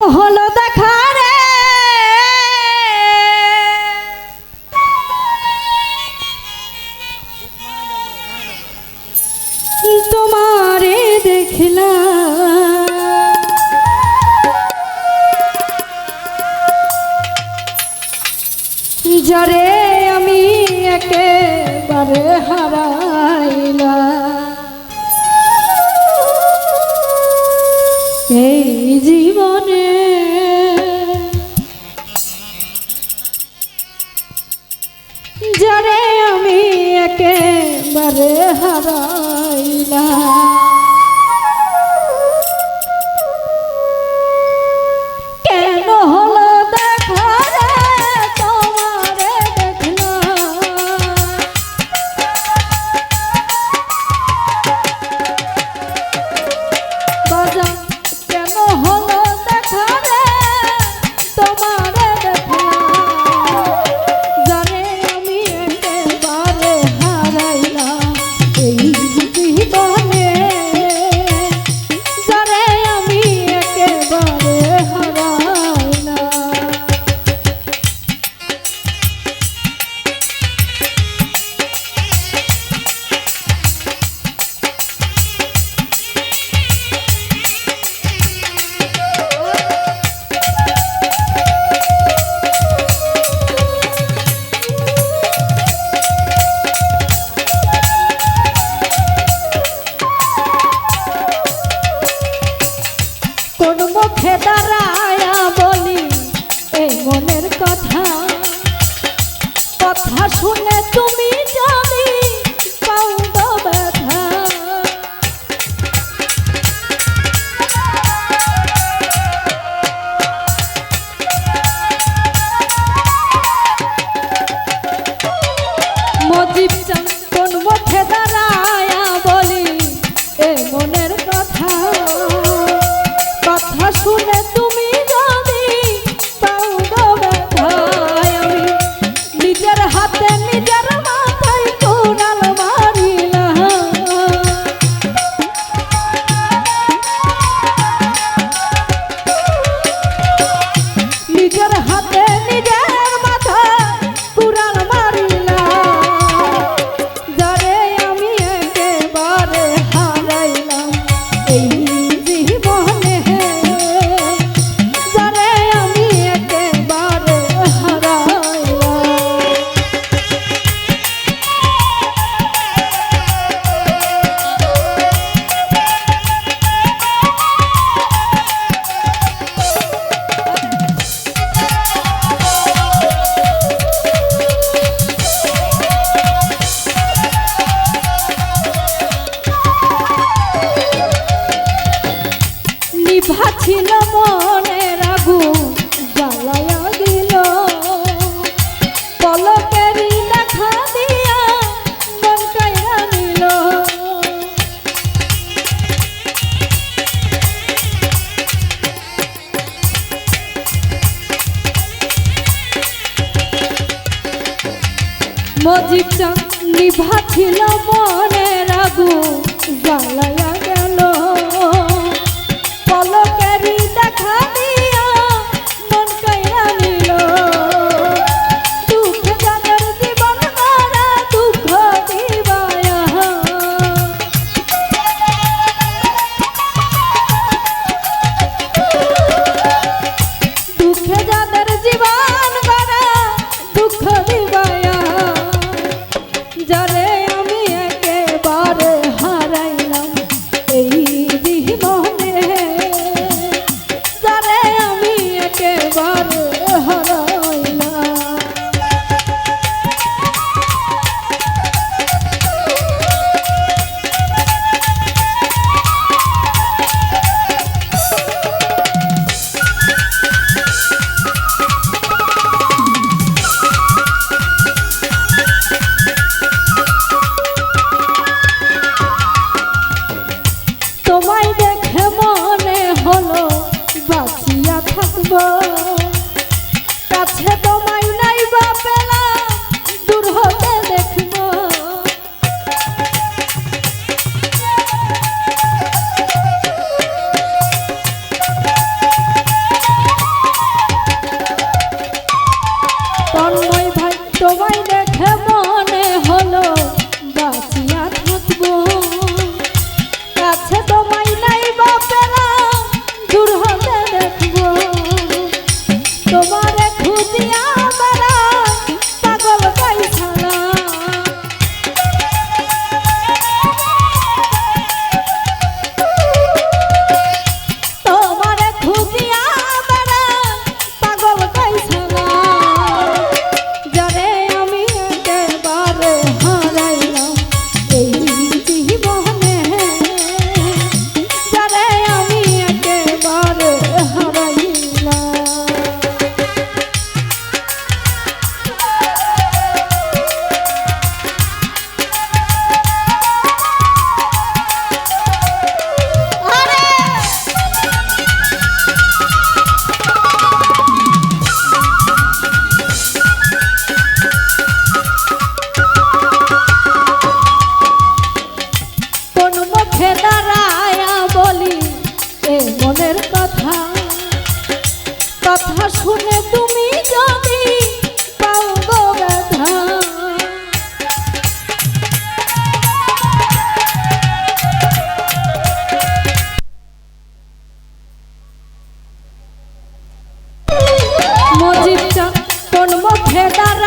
হলো দেখা রে। তোমারে দেখিলাম। জরে আমি একেবারে হারাইলা জীবনে। জরে আমি একেবারে হারা সজীব চাঁদ নিভাছিল মনের আগুন জ্বালায়া Toma. গো কোন মুখে দাঁড়ায়া।